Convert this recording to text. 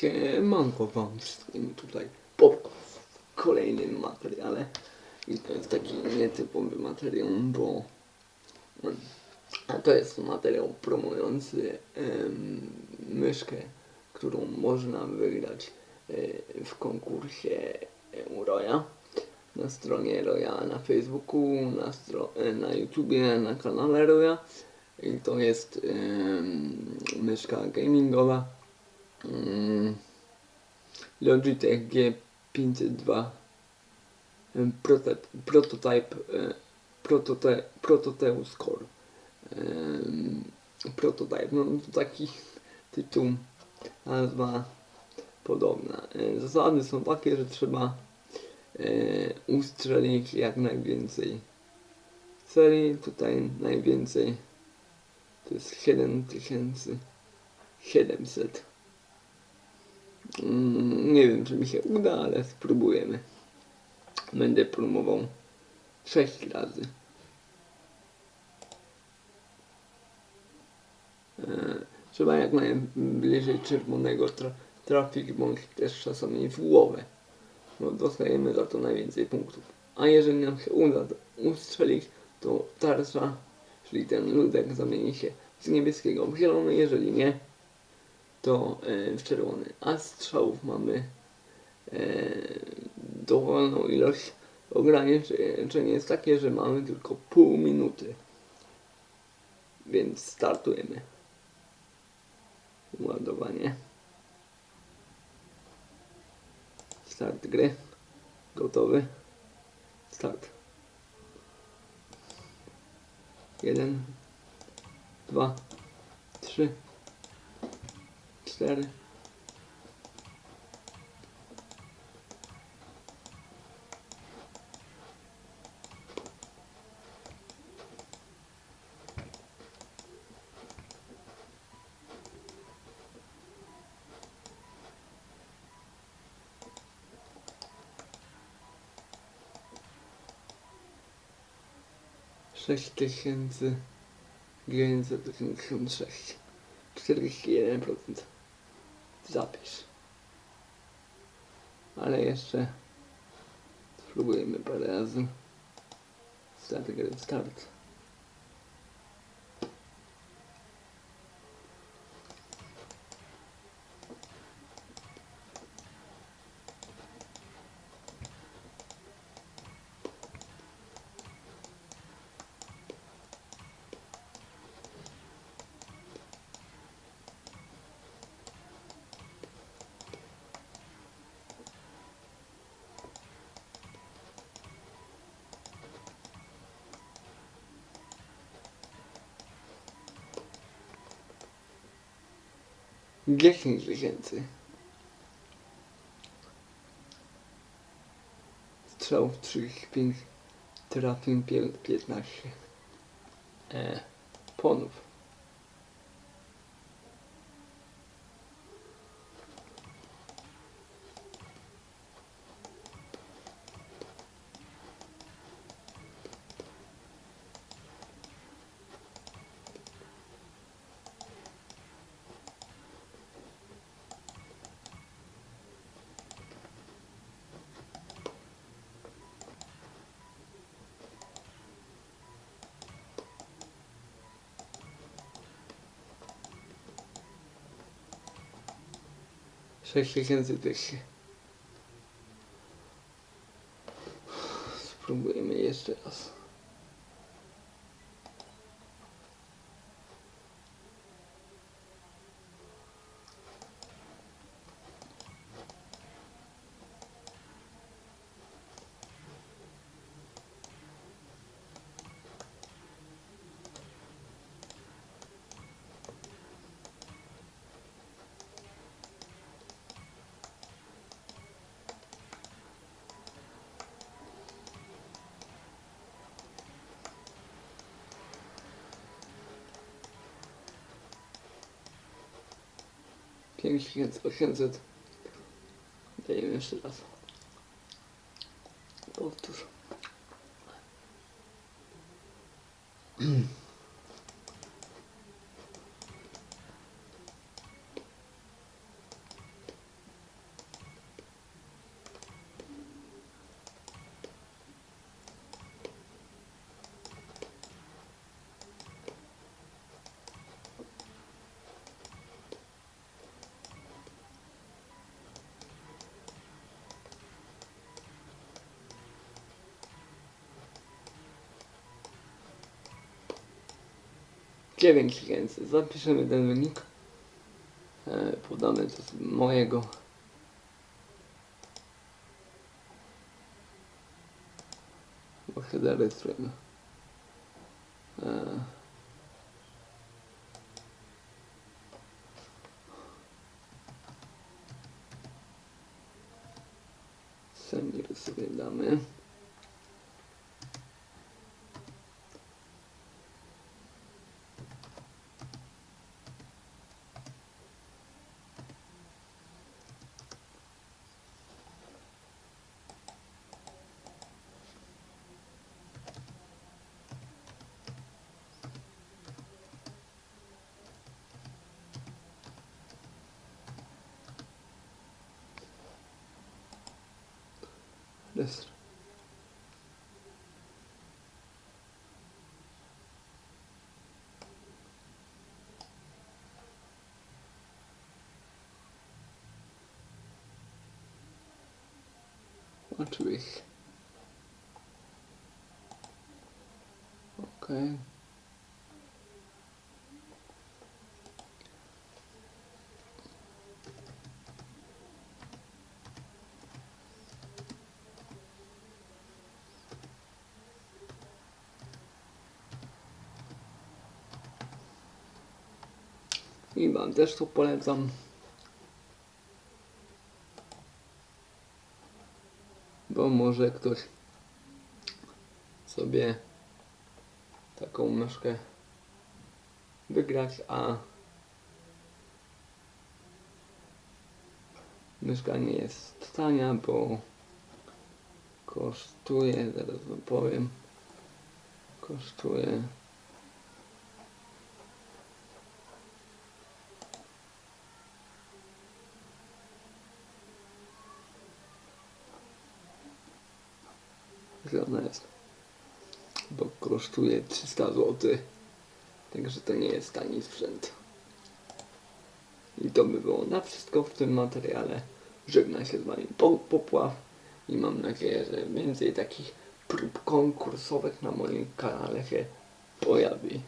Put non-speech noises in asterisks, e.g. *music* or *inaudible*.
Siemanko wam wszystkim tutaj po kolejnym materiale i to jest taki nietypowy materiał, bo a to jest materiał promujący em, myszkę, którą można wygrać e, w konkursie Roya na stronie Roya na Facebooku, na, stro- e, na YouTubie, na kanale Roya. I to jest em, myszka gamingowa Logitech G502 em, prote- Prototype e, protote, Prototeus Core. Em, Prototype, no to taki *laughs* tytuł, nazwa podobna. E, Zasady są takie, że trzeba e, ustrzelić jak najwięcej serii, tutaj najwięcej to jest 7700 Mm, Nie wiem, czy mi się uda, ale spróbujemy. Będę próbował 6 razy. E, Trzeba jak najbliżej czerwonego tra trafić, bądź też czasami w głowę. Bo dostajemy za to najwięcej punktów. A jeżeli nam się uda to ustrzelić, to tarcza, czyli ten ludek zamieni się z niebieskiego w zielony. Jeżeli nie, to e, w czerwony. A strzałów mamy e, dowolną ilość. Ograniczenie jest takie, że mamy tylko pół minuty. Więc startujemy. Ładowanie. Start gry. Gotowy. Start. Jeden, dwa, trzy, cztery. Sześć tysięcy dziewięćset osiemdziesiąt sześć. Czterdzieści jeden procent. Zapisz. Ale jeszcze spróbujemy parę razy. Start gry, start. Dziesięć tysięcy. Strzał w 35 trafił pię- 15. E, ponów. Sześć tysięcy dwieście. Spróbujemy jeszcze raz. Pięć tysięcy osiemset. Dajemy jeszcze raz. Powtórz. *clears throat* 9 tysięcy. Zapiszemy ten wynik. E, podamy to z mojego. Bo się zarejestrujemy. E, Senior sobie damy. this. Not. Okay. I wam też to polecam. Bo może ktoś sobie taką myszkę wygrać, a myszka nie jest tania, bo kosztuje, zaraz wam powiem, kosztuje Ile ona jest? Bo kosztuje 300 zł. Także to nie jest tani sprzęt. I to by było na wszystko w tym materiale. Żegna się z Wami Po- Popław i mam nadzieję, że więcej takich prób konkursowych na moim kanale się pojawi.